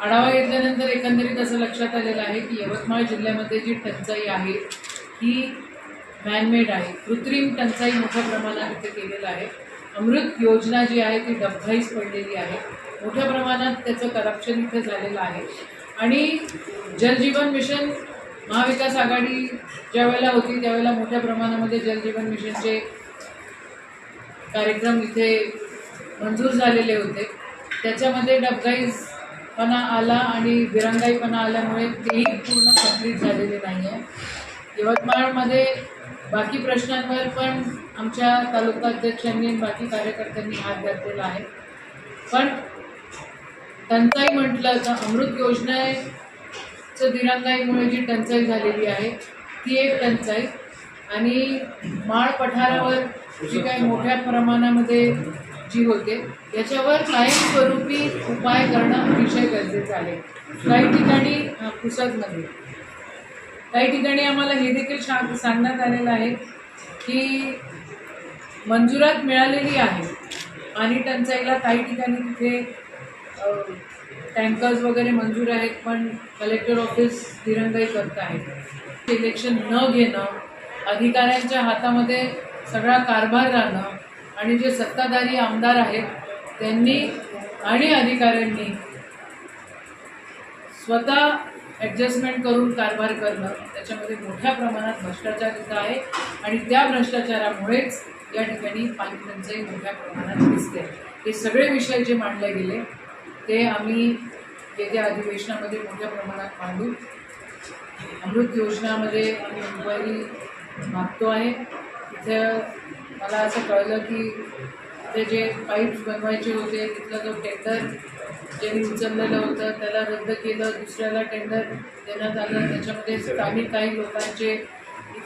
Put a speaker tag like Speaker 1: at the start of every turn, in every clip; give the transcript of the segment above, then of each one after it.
Speaker 1: आढावा घेतल्यानंतर एकंदरीत असं लक्षात आलेलं आहे की यवतमाळ जिल्ह्यामध्ये जी टंचाई आहे ही मॅनमेड आहे. कृत्रिम टंचाई मोठ्या प्रमाणात इथे केलेलं आहे. अमृत योजना जी आहे ती डबघाईस पडलेली आहे. मोठ्या प्रमाणात त्याचं करप्शन इथे झालेलं आहे. आणि जलजीवन मिशन महाविकास आघाडी ज्या वेळेला होती त्यावेळेला मोठ्या प्रमाणामध्ये जलजीवन मिशनचे कार्यक्रम इथे मंजूर झालेले होते. त्याच्यामध्ये पणा आला आणि दिरंगाईपणा आल्यामुळे तेही पूर्ण कंप्लीट झालेले नाही आहे यवतमाळमध्ये बाकी प्रश्नांवर पण आमच्या तालुकाध्यक्षांनी आणि बाकी कार्यकर्त्यांनी हात घातलेला आहे. पण टंचाई म्हटलं तर अमृत योजनेचं दिरंगाईमुळे जी टंचाई झालेली आहे ती एक टंचाई. आणि माळ पठारावर जी काही मोठ्या प्रमाणामध्ये जी होते याच्यावर कायमस्वरूपी उपाय करणं अतिशय गरजेचं आहे. काही ठिकाणी अ, पुसदमध्ये काही ठिकाणी आम्हाला हे देखील शा सांगण्यात आलेलं आहे की मंजुरात मिळालेली आहे पाणी टंचाईला काही ठिकाणी तिथे टँकर्स वगैरे मंजूर आहेत पण कलेक्टर ऑफिस दिरंगाई करत आहे इलेक्शन न घेणं अधिकाऱ्यांच्या हातामध्ये सगळा कारभार राहणं आणि जे सत्ताधारी आमदार आहेत त्यांनी आणि अधिकाऱ्यांनी स्वतः ॲडजस्टमेंट करून कारभार करणं त्याच्यामध्ये मोठ्या प्रमाणात भ्रष्टाचार इथं आहे. आणि त्या भ्रष्टाचारामुळेच या ठिकाणी पाणी टंचाई मोठ्या प्रमाणात दिसते हे सगळे विषय जे मांडले गेले ते आम्ही येत्या अधिवेशनामध्ये मोठ्या प्रमाणात मांडू. अमृत योजनामध्ये आम्ही इन्क्वायरी मागतो आहे. तिथं मला असं कळलं की ते जे पाईप्स बनवायचे होते तिथलं जो टेंडर ज्यांनी उचललेलं होतं त्याला रद्द केलं दुसऱ्याला टेंडर देण्यात आलं. त्याच्यामध्ये स्थानिक काही लोकांचे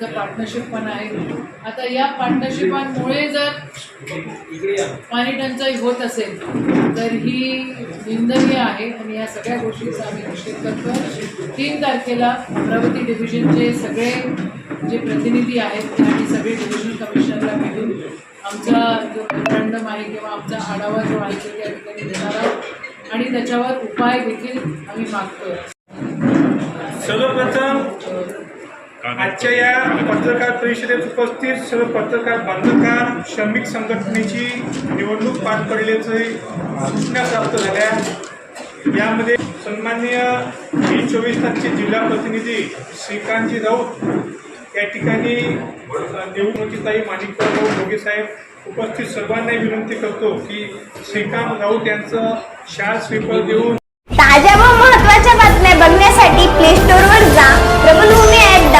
Speaker 1: आमचं पार्टनरशिप पण आहे. आता या पार्टनरशिपांमुळे जर पाणी टंचाई होत असेल तर ही निंदनीय आहे. आणि या सगळ्या गोष्टीचा आम्ही निश्चित करतो तीन तारखेला अमरावती डिव्हिजनचे सगळे जे प्रतिनिधी आहेत आणि सगळे डिव्हिजन कमिशनरला भेटून आमचा जो मेमोरंडम आहे किंवा आमचा आढावा जो आहे तो त्या ठिकाणी देणार आहोत. आणि त्याच्यावर उपाय देखील आम्ही मागतो
Speaker 2: सर्वप्रथम आजच्या या पत्रकार परिषदेत उपस्थित सर्व पत्रकार बांधकाम श्रमिक संघटनेची निवडणूक पार पडल्याचे सूचना प्राप्त झाल्या. यामध्ये सन्माननीय मी चोवीस तासचे जिल्हा प्रतिनिधी श्रीकांतजी राऊत या ठिकाणी निवडणुकीताई माणिकराव योगी साहेब उपस्थित सर्वांना विनंती करतो की श्रीकांत राऊत यांचं शाळा स्वीपर देऊन
Speaker 3: ताज्या व महत्त्वाच्या बातम्या बघण्यासाठी प्ले स्टोर